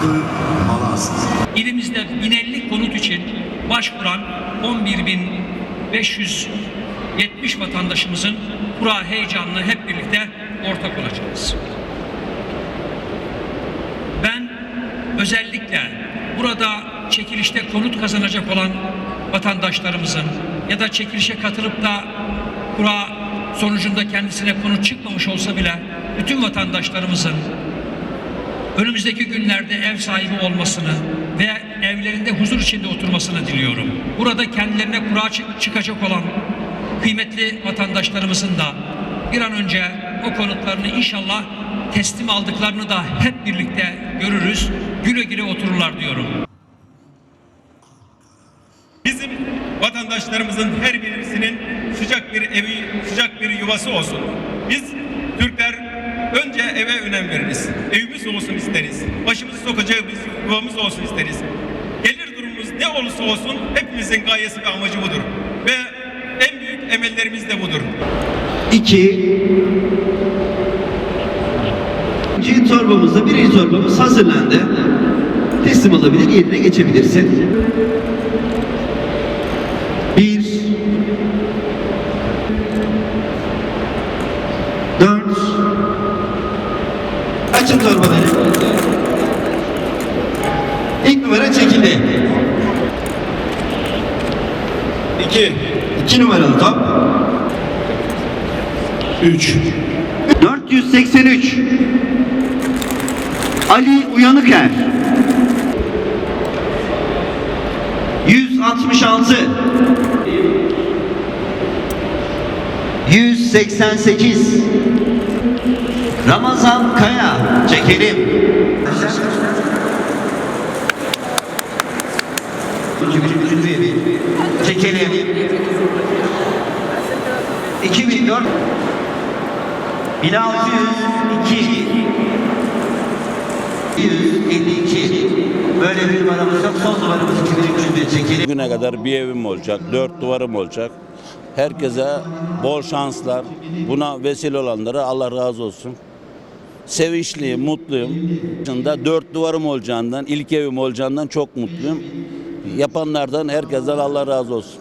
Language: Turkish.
hakkı Malazgirt. İlimizde 1050 konut için başvuran 11.570 vatandaşımızın kura heyecanına hep birlikte ortak olacağız. Ben özellikle burada çekilişte konut kazanacak olan vatandaşlarımızın ya da çekilişe katılıp da kura sonucunda kendisine konut çıkmamış olsa bile bütün vatandaşlarımızın önümüzdeki günlerde ev sahibi olmasını ve evlerinde huzur içinde oturmasını diliyorum. Burada kendilerine kura çık- çıkacak olan kıymetli vatandaşlarımızın da bir an önce o konutlarını inşallah teslim aldıklarını da hep birlikte görürüz. Güle güle otururlar diyorum. Bizim vatandaşlarımızın her birisinin sıcak bir evi, sıcak bir yuvası olsun. Biz Türkler önce eve önem veririz. Evimiz olsun isteriz. Başımızı sokacağı bir yuvamız olsun isteriz. Gelir durumumuz ne olursa olsun hepimizin gayesi ve amacı budur. Ve en büyük emellerimiz de budur. 2 İkinci torbamızda birinci torbamız hazırlandı. Teslim alabilir, yerine geçebilirsin. Bir Dört Açın torbaları. İlk numara çekildi. İki. İki numaralı top. 3. 483 Ali Uyanıker 166 188 Ramazan Kaya çekelim. Çekelim. 2004 1602 152 Böyle bir numaramız yok. Son numaramız 2300'de çekelim. Bugüne kadar bir evim olacak, dört duvarım olacak. Herkese bol şanslar. Buna vesile olanlara Allah razı olsun. Sevinçliyim, mutluyum. Dört duvarım olacağından, ilk evim olacağından çok mutluyum. Yapanlardan herkesten Allah razı olsun.